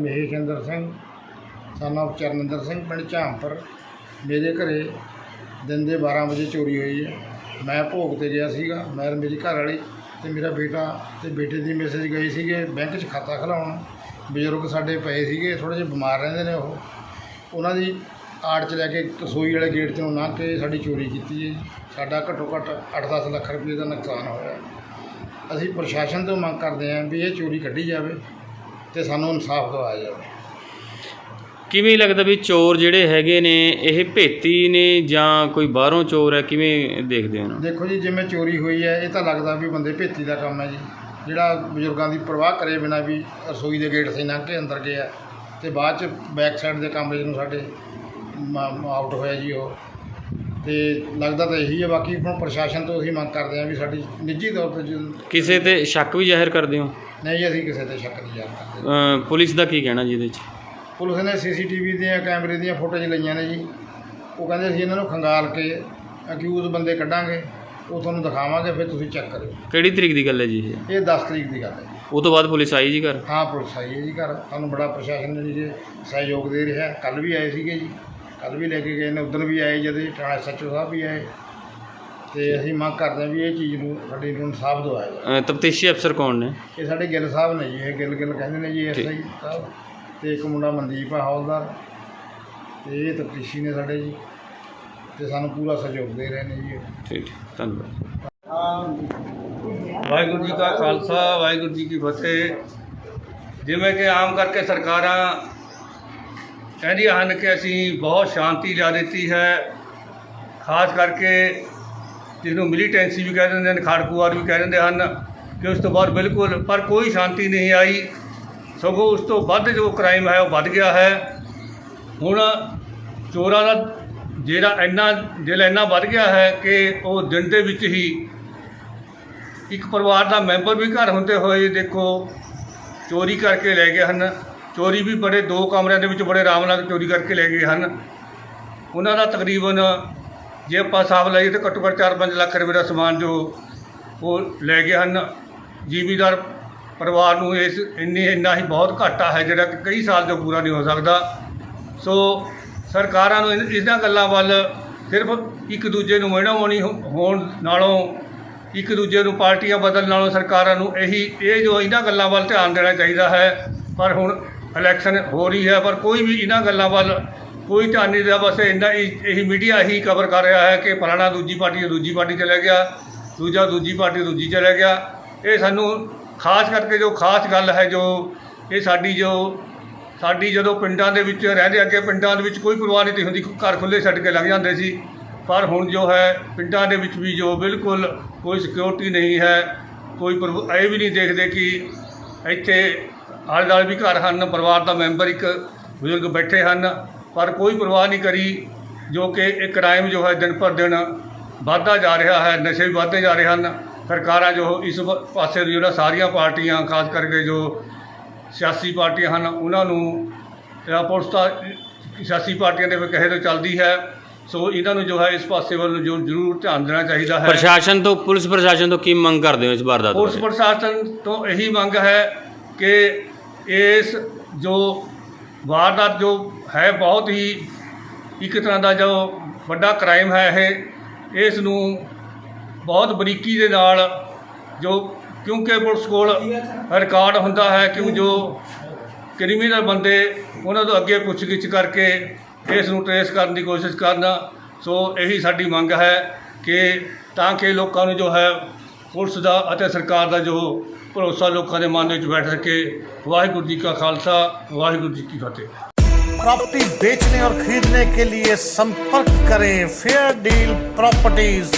Maheshinder Singh, son ਚਰਨਿੰਦਰ Singh, ਪਿੰਡ ਝਾਂਪਰ। ਮੇਰੇ ਘਰੇ ਦਿਨ ਦੇ 12 ਵਜੇ ਚੋਰੀ ਹੋਈ ਹੈ। ਮੈਂ ਭੋਗ ਤੇ ਗਿਆ ਸੀਗਾ। ਮੈਂ ਮੇਰੀ ਘਰ ਵਾਲੀ ਤੇ ਮੇਰਾ ਬੇਟਾ ਤੇ ਬੇਟੇ ਦੀ ਮੈਸੇਜ ਗਈ ਸੀਗੇ, ਬੈਂਕ 'ਚ ਖਾਤਾ ਖੁਲਾਉਣ। ਬਜ਼ੁਰਗ ਸਾਡੇ ਪਏ ਸੀਗੇ, ਥੋੜ੍ਹੇ ਜਿਹੇ ਬਿਮਾਰ ਰਹਿੰਦੇ ਨੇ ਉਹ। ਉਹਨਾਂ ਦੀ ਆੜ 'ਚ ਲੈ ਕੇ ਕਸੋਈ ਵਾਲੇ ਗੇਟ 'ਚੋਂ ਲੰਘ ਕੇ ਸਾਡੀ ਚੋਰੀ ਕੀਤੀ ਹੈ। ਸਾਡਾ ਘੱਟੋ ਘੱਟ 8-10 ਲੱਖ ਰੁਪਏ ਦਾ ਨੁਕਸਾਨ ਹੋਇਆ। ਅਸੀਂ ਪ੍ਰਸ਼ਾਸਨ ਤੋਂ ਮੰਗ ਕਰਦੇ ਹਾਂ ਵੀ ਇਹ ਚੋਰੀ ਕੱਢੀ ਜਾਵੇ। ਤੇ ਸਾਨੂੰ ਇਨਸਾਫ ਦਿਵਾਇਆ ਜਾਵੇ। ਕਿਵੇਂ ਲੱਗਦਾ ਵੀ ਚੋਰ ਜਿਹੜੇ ਹੈਗੇ ਨੇ ਇਹ ਭੇਤੀ ਨੇ ਜਾਂ ਕੋਈ ਬਾਹਰੋਂ ਚੋਰ ਹੈ? ਕਿਵੇਂ ਦੇਖਦੇ ਹੋ ਨਾ ਦੇਖੋ ਜੀ ਜਿਵੇਂ ਚੋਰੀ ਹੋਈ ਹੈ ਇਹ ਤਾਂ ਲੱਗਦਾ ਵੀ ਬੰਦੇ ਭੇਤੀ ਦਾ ਕੰਮ ਹੈ ਜੀ। ਜਿਹੜਾ ਬਜ਼ੁਰਗਾਂ ਦੀ ਪਰਵਾਹ ਕਰੇ ਬਿਨਾ ਵੀ ਰਸੋਈ ਦੇ ਗੇਟ ਸੇ ਲੰਘ ਕੇ ਅੰਦਰ ਗਿਆ ਤੇ ਬਾਅਦ ਚ ਬੈਕ ਸਾਈਡ ਦੇ ਕਮਰੇ ਨੂੰ ਸਾਡੇ ਆਊਟ ਹੋਇਆ ਜੀ ਉਹ। ਤੇ ਲੱਗਦਾ ਤਾਂ ਇਹੀ ਹੈ ਬਾਕੀ ਹੁਣ ਪ੍ਰਸ਼ਾਸਨ ਤੋਂ ਅਸੀਂ ਮੰਗ ਕਰਦੇ ਹਾਂ ਵੀ ਸਾਡੀ ਨਿੱਜੀ ਤੌਰ ਤੇ ਕਿਸੇ ਤੇ ਸ਼ੱਕ ਵੀ ਜ਼ਾਹਿਰ ਕਰਦੇ ਹੋ? ਨਹੀਂ ਅਸੀਂ ਕਿਸੇ ਤੇ ਸ਼ੱਕ ਨਹੀਂ ਜਾਣ ਕਰਦੇ। ਅ, ਪੁਲਿਸ ਦਾ ਕੀ ਕਹਿਣਾ ਜੀ ਇਹਦੇ 'ਚ? ਪੁਲਿਸ ਨੇ ਸੀਸੀਟੀਵੀ ਦੀਆਂ ਕੈਮਰੇ ਦੀਆਂ ਫੋਟੋਜ਼ ਲਈਆਂ ਨੇ ਜੀ। ਉਹ ਕਹਿੰਦੇ ਅਸੀਂ ਇਹਨਾਂ ਨੂੰ ਖੰਗਾਲ ਕੇ ਅਕਿਊਜ਼ ਬੰਦੇ ਕੱਢਾਂਗੇ ਉਹ ਤੁਹਾਨੂੰ ਦਿਖਾਵਾਂਗੇ ਫਿਰ ਤੁਸੀਂ ਚੈੱਕ ਕਰਿਓ। ਕਿਹੜੀ ਤਰੀਕ ਦੀ ਗੱਲ ਹੈ ਜੀ ਇਹ? ਇਹ 10 ਤਰੀਕ ਦੀ ਗੱਲ ਹੈ ਜੀ। ਉਹ ਤੋਂ ਬਾਅਦ ਪੁਲਿਸ ਆਈ ਜੀ ਘਰ? ਹਾਂ ਪੁਲਿਸ ਆਈ ਹੈ ਜੀ ਘਰ। ਸਾਨੂੰ ਬੜਾ ਪ੍ਰਸ਼ਾਸਨ ਨੇ ਜੀ ਸਹਿਯੋਗ ਦੇ ਰਿਹਾ। ਕੱਲ ਵੀ ਆਏ ਸੀਗੇ ਜੀ। ਕੱਲ ਵੀ ਲੈ ਕੇ ਗਏ ਨੇ ਉਦੋਂ ਵੀ ਆਏ ਜਦ ਥਾਣਾ ਸੱਚੋ ਸਾਹਿਬ ਵੀ ਆਏ। ਤੇ ਅਸੀਂ ਮੰਗ ਕਰਦੇ ਹਾਂ ਵੀ ਇਹ ਚੀਜ਼ ਨੂੰ ਸਾਡੀ ਨੂੰ ਇਨਸਾਫ ਦਿਵਾਇਆ ਜਾਵੇ। ਤਫਤੀਸ਼ੀ ਅਫਸਰ ਕੌਣ ਨੇ? ਇਹ ਸਾਡੇ ਗਿੱਲ ਸਾਹਿਬ ਨੇ ਜੀ ਇਹ ਗਿੱਲ ਗਿੱਲ ਕਹਿੰਦੇ ਨੇ ਜੀ ਐਸਆਈ ਸਾਹਿਬ ਤੇ ਇੱਕ ਮੁੰਡਾ ਮਨਦੀਪ ਆ ਹੌਲਦਾਰ। ਤੇ ਇਹ ਤਫਤੀਸ਼ੀ ਨੇ ਸਾਡੇ ਜੀ ਤੇ ਸਾਨੂੰ ਪੂਰਾ ਸਹਿਯੋਗ ਦੇ ਰਹੇ ਨੇ ਜੀ ਇਹ। ਠੀਕ ਠੀਕ ਧੰਨਵਾਦ। ਵਾਹਿਗੁਰੂ ਜੀ ਕਾ ਖਾਲਸਾ ਵਾਹਿਗੁਰੂ ਜੀ ਕੀ ਫਤਿਹ। ਜਿਵੇਂ ਕਿ ਆਮ ਕਰਕੇ ਸਰਕਾਰਾਂ ਕਹਿੰਦੀਆਂ ਹਨ ਕਿ ਅਸੀਂ ਬਹੁਤ ਸ਼ਾਂਤੀ ਲਿਆ ਦਿੱਤੀ ਹੈ ਖਾਸ ਕਰਕੇ ਜਿਹਨੂੰ ਮਿਲੀਟੈਂਸੀ ਵੀ ਕਹਿ ਦਿੰਦੇ ਹਨ, ਖਾੜਕੂਵਾਰ ਵੀ ਕਹਿ ਦਿੰਦੇ ਹਨ ਕਿ ਉਸ ਤੋਂ ਬਾਅਦ ਬਿਲਕੁਲ, ਪਰ ਕੋਈ ਸ਼ਾਂਤੀ ਨਹੀਂ ਆਈ। ਸਗੋਂ ਉਸ ਤੋਂ ਵੱਧ ਜੋ ਕ੍ਰਾਈਮ ਹੈ, ਉਹ ਵੱਧ ਗਿਆ ਹੈ। ਹੁਣ ਚੋਰਾਂ ਦਾ ਜਿਹੜਾ ਇੰਨਾ, ਦਿਲ ਇੰਨਾ ਵੱਧ ਗਿਆ ਹੈ ਕਿ ਉਹ ਦਿਨ ਦੇ ਵਿੱਚ ਹੀ ਇੱਕ ਪਰਿਵਾਰ ਦਾ ਮੈਂਬਰ ਵੀ ਘਰ ਹੁੰਦੇ ਹੋਏ ਦੇਖੋ, ਚੋਰੀ ਕਰਕੇ ਲੈ ਗਏ ਹਨ। ਚੋਰੀ ਵੀ ਬੜੇ, ਦੋ ਕਮਰਿਆਂ ਦੇ ਵਿੱਚ ਬੜੇ ਆਰਾਮ ਨਾਲ ਚੋਰੀ ਕਰਕੇ ਲੈ ਗਏ ਹਨ। ਉਹਨਾਂ ਦਾ ਤਕਰੀਬਨ ਜੇ ਆਪਾਂ ਹਿਸਾਬ ਲਾਈਏ ਤਾਂ ਘੱਟੋ ਘੱਟ 4-5 ਲੱਖ ਰੁਪਏ ਦਾ ਸਮਾਨ ਜੋ ਉਹ ਲੈ ਗਏ ਹਨ। ਜ਼ਿਮੀਦਾਰ ਪਰਿਵਾਰ ਨੂੰ ਇਸ ਇੰਨੀ ਇੰਨਾ ਹੀ ਬਹੁਤ ਘਾਟਾ ਹੈ ਜਿਹੜਾ ਕਿ ਕਈ ਸਾਲ ਤੋਂ ਪੂਰਾ ਨਹੀਂ ਹੋ ਸਕਦਾ। ਸੋ ਸਰਕਾਰਾਂ ਨੂੰ ਇਹਨਾਂ ਗੱਲਾਂ ਵੱਲ ਸਿਰਫ ਇੱਕ ਦੂਜੇ ਨੂੰ ਮੋਣੀ ਹੋਣ ਨਾਲੋਂ, ਇੱਕ ਦੂਜੇ ਨੂੰ ਪਾਰਟੀਆਂ ਬਦਲਣ ਨਾਲੋਂ ਸਰਕਾਰਾਂ ਨੂੰ ਇਹੀ, ਇਹ ਜੋ ਇਹਨਾਂ ਗੱਲਾਂ ਵੱਲ ਧਿਆਨ ਦੇਣਾ ਚਾਹੀਦਾ ਹੈ। ਪਰ ਹੁਣ ਇਲੈਕਸ਼ਨ ਹੋ ਰਹੀ ਹੈ, ਪਰ ਕੋਈ ਵੀ ਇਹਨਾਂ ਗੱਲਾਂ ਵੱਲ ਕੋਈ ਧਿਆਨ ਨਹੀਂ ਦਿਆ ਬਸ ਇੰਨਾ ਹੀ, ਇਹੀ ਮੀਡੀਆ ਹੀ ਕਵਰ ਕਰ ਰਿਹਾ ਹੈ ਕਿ ਫਲਾਣਾ ਦੂਜੀ ਪਾਰਟੀ ਤੋਂ ਦੂਜੀ ਪਾਰਟੀ ਚਲਾ ਗਿਆ, ਦੂਜਾ ਦੂਜੀ ਪਾਰਟੀ ਦੂਜੀ ਚਲਾ ਗਿਆ। ਇਹ ਸਾਨੂੰ ਖਾਸ ਕਰਕੇ ਜੋ ਖਾਸ ਗੱਲ ਹੈ, ਜੋ ਇਹ ਸਾਡੀ ਜੋ, ਸਾਡੀ ਜਦੋਂ ਪਿੰਡਾਂ ਦੇ ਵਿੱਚ ਰਹਿੰਦੇ ਅੱਗੇ ਪਿੰਡਾਂ ਦੇ ਵਿੱਚ ਕੋਈ ਪਰਵਾਹ ਨਹੀਂ ਤੀ ਹੁੰਦੀ, ਘਰ ਖੁੱਲੇ ਛੱਡ ਕੇ ਲੰਘ ਜਾਂਦੇ ਸੀ। ਪਰ ਹੁਣ ਜੋ ਹੈ, ਪਿੰਡਾਂ ਦੇ ਵਿੱਚ ਵੀ ਜੋ ਬਿਲਕੁਲ ਕੋਈ ਸਿਕਿਉਰਿਟੀ ਨਹੀਂ ਹੈ, ਕੋਈ ਪਰਵ- ਇਹ ਵੀ ਨਹੀਂ ਦੇਖਦੇ ਕਿ ਇੱਥੇ ਆਲੇ ਦੁਆਲੇ ਵੀ ਘਰ ਹਨ, ਪਰਿਵਾਰ ਦਾ ਮੈਂਬਰ ਇੱਕ ਬਜ਼ੁਰਗ ਬੈਠੇ ਹਨ। ਪਰ ਕੋਈ ਪਰਵਾਹ ਨਹੀਂ ਕਰੀ ਜੋ ਕਿ ਇਹ ਕ੍ਰਾਈਮ ਜੋ ਹੈ ਦਿਨ ਪਰ ਦਿਨ ਵੱਧਦਾ ਜਾ ਰਿਹਾ ਹੈ ਨਸ਼ੇ ਵੀ ਵੱਧਦੇ ਜਾ ਰਹੇ ਹਨ। ਸਰਕਾਰਾਂ ਜੋ ਇਸ ਪਾਸੇ ਜਿਹੜਾ ਸਾਰੀਆਂ ਪਾਰਟੀਆਂ ਖਾਸ ਕਰਕੇ ਜੋ ਸਿਆਸੀ ਪਾਰਟੀਆਂ ਹਨ ਉਹਨਾਂ ਨੂੰ ਜਾਂ ਪੁਲਿਸ ਤਾਂ ਸਿਆਸੀ ਪਾਰਟੀਆਂ ਦੇ ਕਹੇ ਤੋਂ ਚੱਲਦੀ ਹੈ। ਸੋ ਇਹਨਾਂ ਨੂੰ ਜੋ ਹੈ ਇਸ ਪਾਸੇ ਵੱਲ ਜੋ ਜ਼ਰੂਰ ਧਿਆਨ ਦੇਣਾ ਚਾਹੀਦਾ ਹੈ। ਪ੍ਰਸ਼ਾਸਨ ਤੋਂ ਪੁਲਿਸ ਪ੍ਰਸ਼ਾਸਨ ਤੋਂ ਕੀ ਮੰਗ ਕਰਦੇ ਹੋ ਇਸ ਵਾਰਦਾਤ ਪੁਲਿਸ ਪ੍ਰਸ਼ਾਸਨ ਤੋਂ ਇਹੀ ਮੰਗ ਹੈ ਕਿ ਇਸ ਜੋ ਵਾਰਦਾਤ ਜੋ ਹੈ ਬਹੁਤ ਹੀ ਇੱਕ ਤਰ੍ਹਾਂ ਦਾ ਜੋ ਵੱਡਾ ਕ੍ਰਾਈਮ ਹੈ ਇਹ, ਇਸ ਨੂੰ ਬਹੁਤ ਬਰੀਕੀ ਦੇ ਨਾਲ ਜੋ ਕਿਉਂਕਿ ਪੁਲਿਸ ਕੋਲ ਰਿਕਾਰਡ ਹੁੰਦਾ ਹੈ ਕਿ ਜੋ ਕ੍ਰਿਮੀਨਲ ਬੰਦੇ ਉਹਨਾਂ ਤੋਂ ਅੱਗੇ ਪੁੱਛਗਿੱਛ ਕਰਕੇ ਇਸ ਨੂੰ ਟਰੇਸ ਕਰਨ ਦੀ ਕੋਸ਼ਿਸ਼ ਕਰਨਾ। ਸੋ ਇਹੀ ਸਾਡੀ ਮੰਗ ਹੈ ਕਿ ਤਾਂ ਕਿ ਲੋਕਾਂ ਨੂੰ ਜੋ ਹੈ ਪੁਲਿਸ ਦਾ ਅਤੇ ਸਰਕਾਰ ਦਾ ਜੋ ਭਰੋਸਾ ਲੋਕਾਂ ਦੇ ਮਨ ਵਿੱਚ ਬੈਠ ਸਕੇ ਵਾਹਿਗੁਰੂ ਜੀ ਕਾ ਖਾਲਸਾ ਵਾਹਿਗੁਰੂ ਜੀ ਕੀ ਫਤਿਹ प्रॉपर्टी बेचने और खरीदने के लिए संपर्क करें फेयर डील प्रॉपर्टीज